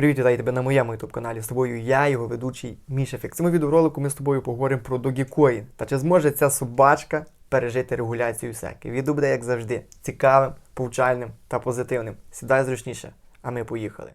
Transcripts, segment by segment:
Привіт, вітаю тебе на моєму youtube каналі. З тобою я, його ведучий Мішефік. В цьому відеоролику ми з тобою поговоримо про Dogecoin. Та чи зможе ця собачка пережити регуляцію SEC? Відео буде, як завжди, цікавим, повчальним та позитивним. Сідай зручніше, а ми поїхали.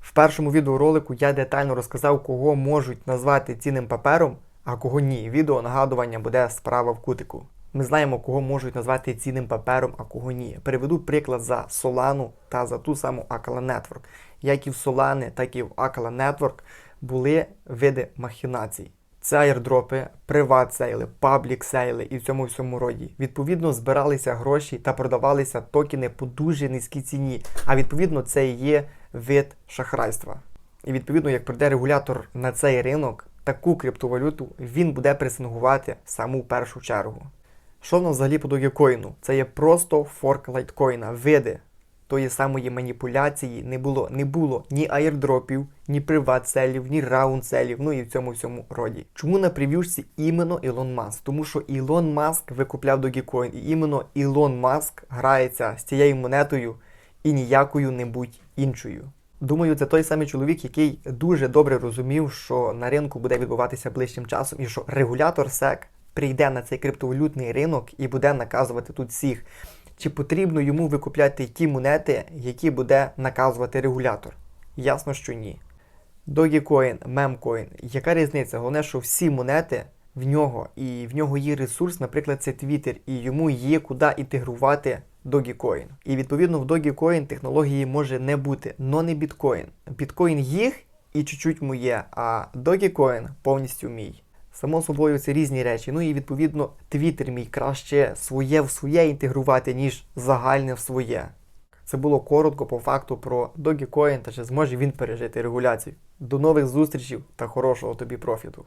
В першому відеоролику я детально розказав, кого можуть назвати цінним папером, а кого ні. Відео нагадування буде справа в кутику. Ми знаємо, кого можуть назвати цінним папером, а кого ні. Приведу приклад за Solana та за ту саму Akala Network. Як і в Solana, так і в Akala Network були види махінацій. Це айрдропи, приват сейли, паблік сейли і в цьому всьому роді. Відповідно, збиралися гроші та продавалися токени по дуже низькій ціні. А відповідно, це і є вид шахрайства. І відповідно, як прийде регулятор на цей ринок, таку криптовалюту він буде пресингувати саму першу чергу. Що в взагалі по Dogecoin? Це є просто форк лайткоїна, види тої самої маніпуляції не було. Не було ні айрдропів, ні приват-селів, ні раунд-селів, ну і в цьому всьому роді. Чому на прев'юшці іменно Ілон Маск? Тому що Ілон Маск викупляв Dogecoin, і іменно Ілон Маск грається з цією монетою і ніякою не будь іншою. Думаю, це той самий чоловік, який дуже добре розумів, що на ринку буде відбуватися ближчим часом, і що регулятор SEC прийде на цей криптовалютний ринок і буде наказувати тут всіх. Чи потрібно йому викупляти ті монети, які буде наказувати регулятор? Ясно, що ні. Dogecoin, Memcoin, яка різниця? Головне, що всі монети в нього, і в нього є ресурс, наприклад, це Twitter, і йому є куди інтегрувати Dogecoin. І відповідно в Dogecoin технології може не бути, но не біткоін. Біткоін їх і чуть-чуть моє, а Dogecoin повністю мій. Само собою це різні речі. Ну і відповідно Twitter мій краще своє в своє інтегрувати, ніж загальне в своє. Це було коротко по факту про Dogecoin та чи зможе він пережити регуляцію. До нових зустрічей та хорошого тобі профіту.